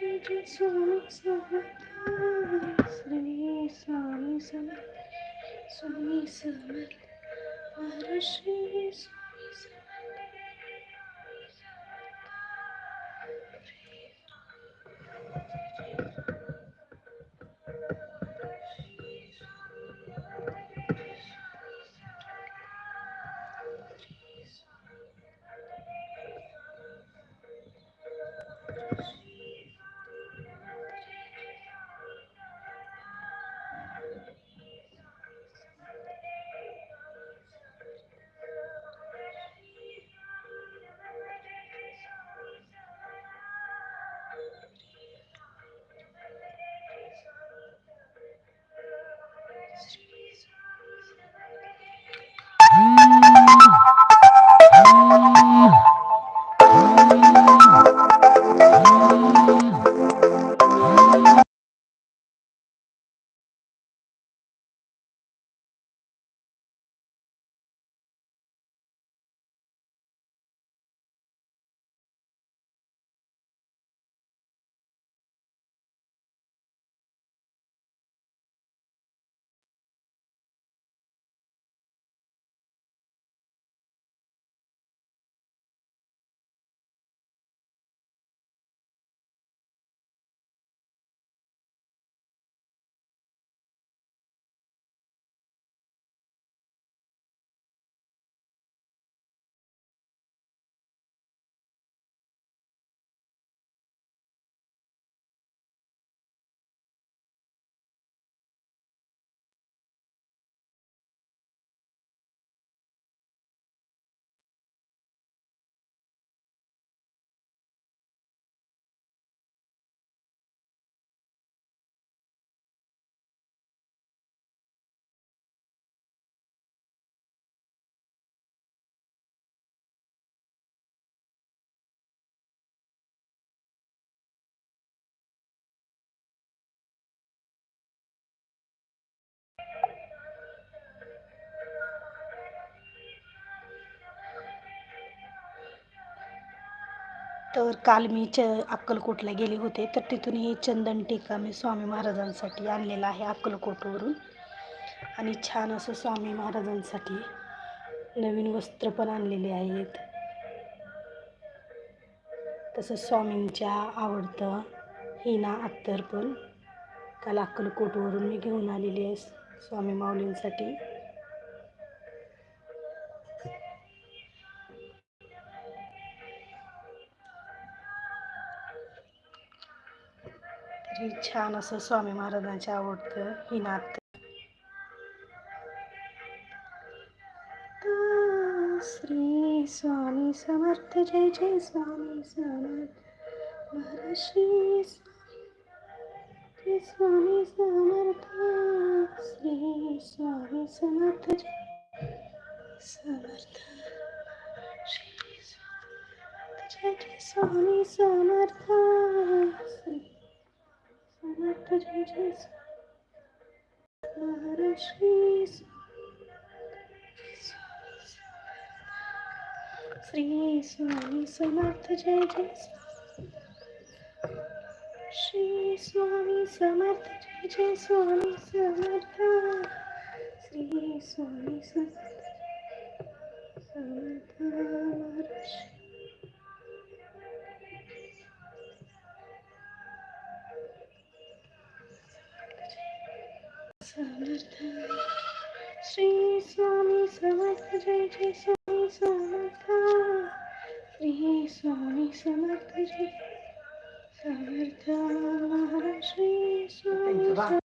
जय जय स्वामी समर्थ श्री तर काल मी च अक्कलकोटला गेले होते. तर तिथून हे चंदन टीका मी स्वामी महाराजांसाठी आणलेला आहे अक्कलकोटवरून. आणि छान असं स्वामी महाराजांसाठी नवीन वस्त्र पण आणलेले आहेत. तसं स्वामींच्या आवडतं हिना अत्तर पण काल अक्कलकोटवरून मी घेऊन आलेली आहे स्वामी माऊलींसाठी. तरी छान असं स्वामी महाराजांच्या आवडतं ही नात. श्री स्वामी समर्थ जय जय स्वामी समर्थ. महाराज श्री श्री स्वामी समर्थ. श्री स्वामी समर्थ जय समर्थ. श्री स्वामी जय जय स्वामी समर्थ. श्री समर्थ जय जय महाराज श्री श्री स्वामी समर्थ जय जय श्री स्वामी समर्थ जय जय स्वामी समर्थ श्री स्वामी समर्थ समर्थ समर्थ श्री स्वामी समर्थ जय जय स्वामी समर्थ श्री स्वामी समर्थ जय समर्थ महाराज श्री स्वामी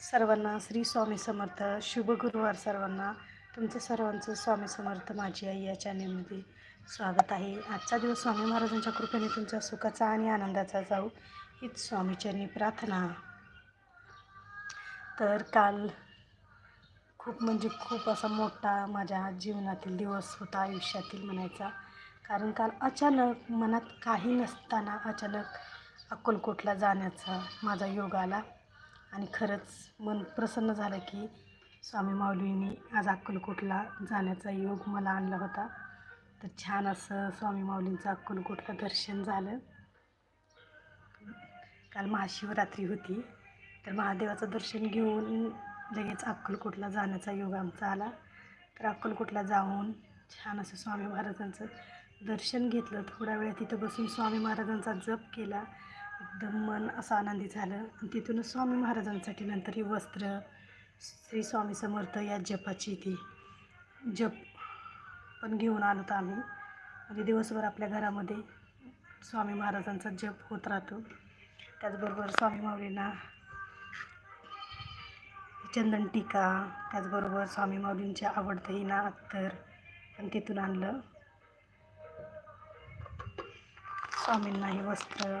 सर्वांना श्री स्वामी समर्थ शुभ गुरुवार सर्वांना. तुमचं सर्वांचं स्वामी समर्थ माझी आई या चॅनेलमध्ये स्वागत आहे. आजचा दिवस स्वामी महाराजांच्या कृपेने तुमच्या सुखाचा आणि आनंदाचा जाऊ हीच स्वामीचरणी प्रार्थना. तर काल खूप म्हणजे खूप असा मोठा माझ्या जीवनातील दिवस होता आयुष्यातील म्हणायचा. कारण काल अचानक मनात काही नसताना अचानक अक्कलकोटला जाण्याचा माझा योग आला. आणि खरंच मन प्रसन्न झालं की स्वामी माऊलींनी आज अक्कलकोटला जाण्याचा योग मला आणला होता. तर छान असं स्वामी माऊलींचं अक्कलकोटला दर्शन झालं. काल महाशिवरात्री होती. तर महादेवाचं दर्शन घेऊन लगेच अक्कलकोटला जाण्याचा योग आमचा आला. तर अक्कलकोटला जाऊन छान असं स्वामी महाराजांचं दर्शन घेतलं. थोडा वेळ तिथं बसून स्वामी महाराजांचा जप केला. एकदम मन असं आनंदी झालं. आणि तिथूनच स्वामी महाराजांसाठी नंतर ही वस्त्र श्री स्वामी समर्थ या जपाची ती जप पण घेऊन आलो तर आम्ही. म्हणजे दिवसभर आपल्या घरामध्ये स्वामी महाराजांचा जप होत राहतो. त्याचबरोबर स्वामी माऊलींना चंदन टीका त्याचबरोबर स्वामी माऊलींचे आवडतं ही ना अत्तर पण तिथून आणलं. स्वामींना हे वस्त्र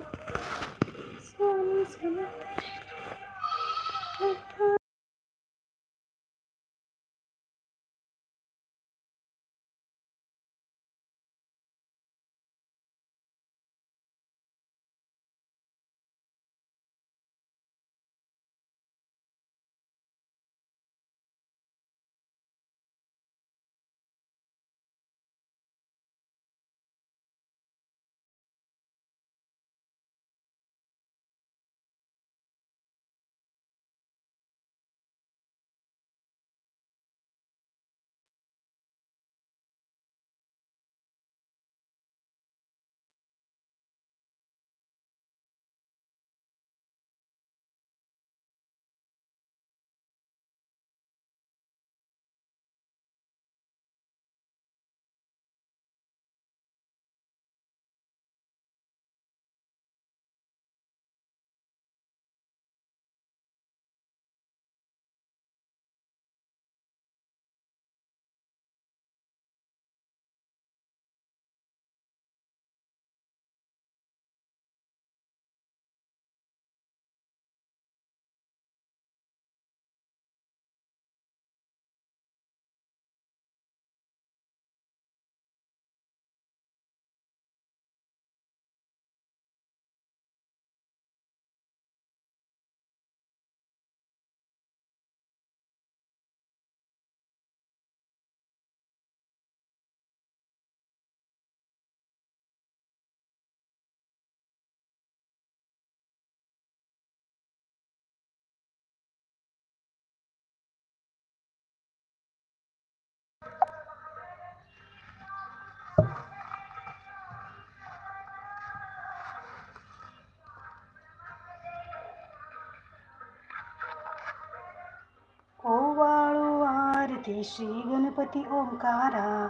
आरती श्री गणपती ओंकारा.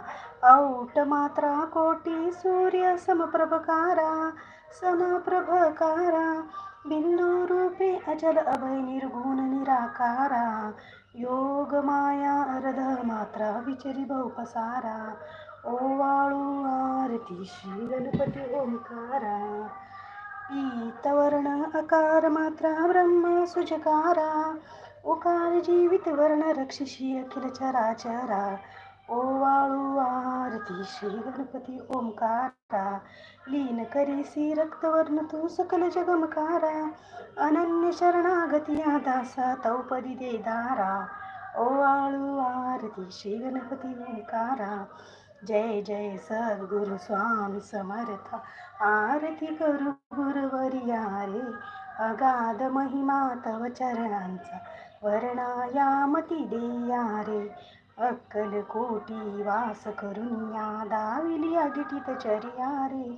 औट मात्रा कोटी सूर्य समप्रभकारा समप्रभकारा. बिंदू रूपे अचल अभय निर्गुण निराकारा. योग माया अर्ध मात्रा विचरी बहुपसारा. ओवाळू आरती श्री गणपती ओंकारा. पीतवर्ण अकार मात्रा ब्रह्म सुजकारा. उकार जीवित वर्ण रक्षशी अखिल चराचरा। ओवाळू आरती श्री गणपती ओंकारा। लीन करीसी रक्तवर्ण तू सकल जगमकारा। अनन्य शरणागती दासा तौपदी देदारा ओवाळू आरती श्री गणपती ओंकारा। जय जय सद्गुरु स्वामी समर्थ। आरती करू गुरुवर्या रे अगाध महिमा तव चरणांचा। वर्णायामती देया रे अक्कल कोटी वास करून या दाविली अगिटीत चर्या रे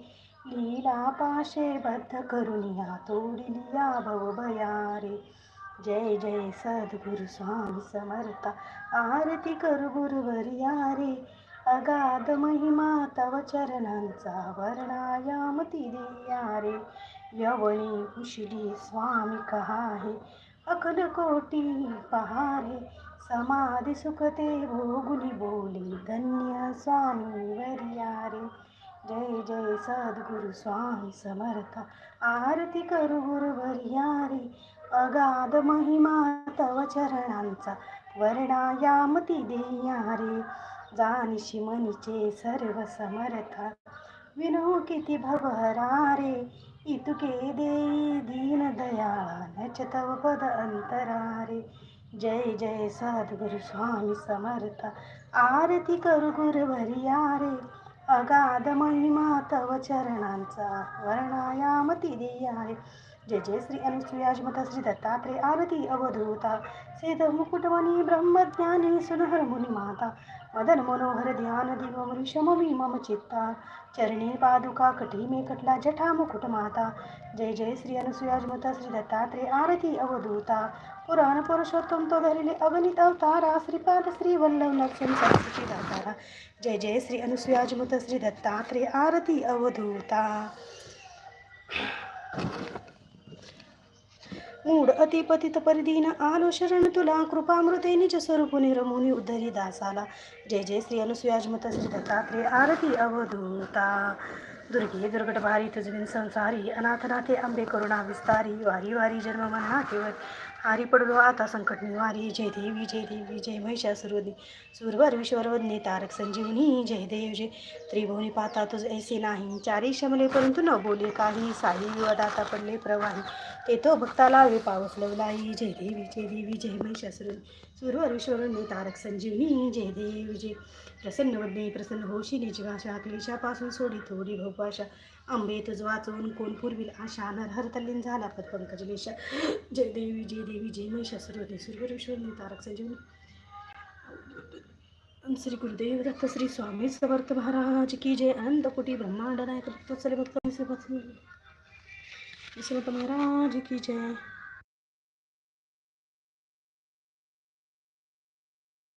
लीला पाशे बद्ध करून या तोडिली या भवभया रे जय जय सद्गुरु स्वामी समर्था आरती कर गुरुवर्या रे अगाध महिमा तव चरणांचा वर्णायामती दिया रे यवणी कुशली स्वामी कहा अकलकोटी पहारे समाधी सुखते भोगुनी बोली धन्य स्वामी वर्या रे जय जय सद्गुरु स्वामी समर्थ आरती करू गुरुवर्या रे अगाध महिमा तव चरणांचा वर्णायामती देया रे जानिशी मनीचे सर्व समर्थ विनो किती भवहरारे। इतुके देई दीन दयाळा नच तव पद अंतरा जय जय सद्गुरु स्वामी समर्थ आरती करू गुरुवर्या रे अगाध महिमा तव चरणांचा वर्णायामती दिया जय जय श्री अनुसुयाजमता श्री दत्तात्रेय आरती अवधूता सेद मुकुटमणी ब्रह्मज्ञानी सुनहर मुनी माता मदन मनोहर ध्यान दिव मम चित्ता। चरणी पादुका कटी मे कटला जठा मुकुट माता। जय जय श्री अनुसुयाजमता श्री दत्तात्रे आरती अवधूता। पुराण पुरुषोत्तम तो धरिले अगणित अवतारा। श्रीपाद श्री वल्लभ लक्ष्मण सरस्वती दातारा। जय जय श्री अनुसुयाजमत श्री दत्तात्रे आरती अवधूता। मूड अतिपतित परिदीन आलो शरण तुला कृपामृते निज स्वरूप निरमुनी उद्धरी दासाला. जय जय श्री अनुसुयाजमत श्री दत्तात्रेय आरती अवधूता. दुर्गे दुर्गट भारी तुझविन संसारी अनाथनाथे आंबे करुणा विस्तारी. वारी वारी जन्म मना केवळ हारी पडलो आता संकट निवारी. जय देवी जय देवी जय महिषासुरवदनी. सुरवर विश्वरवदने तारक संजीवनी. जय देव जय. त्रिभुवनी पाता तुझ ऐसे नाही. चारी शमले परंतु न बोले काही. साई वदाता पडले प्रवाही. तेथो भक्ताला वे लवलाई जय देवी जय देवी जय महिषासुर. सुरवर विश्वरवदने तारक संजीवनी. जय देवी जय. प्रसन्न वडणे प्रसन्न होशिनी जीवाशा क्लेशापासून सोडी थोडी भोपाशा आंबे तुझ वाचून कोण पूर्वी आशा. नरहर तल्लीन झाला पद पंकजलेशा जय देवी जय देवी जय महिषासुरवदने सुरवरेश्वरने तारक संजीवनी. श्री गुरुदेव दत्त श्री स्वामी समर्थ महाराज की जय. अनंत कोटी ब्रह्मांड नायक भक्त भक्त विश्वपती विश्वनाथ महाराज की जय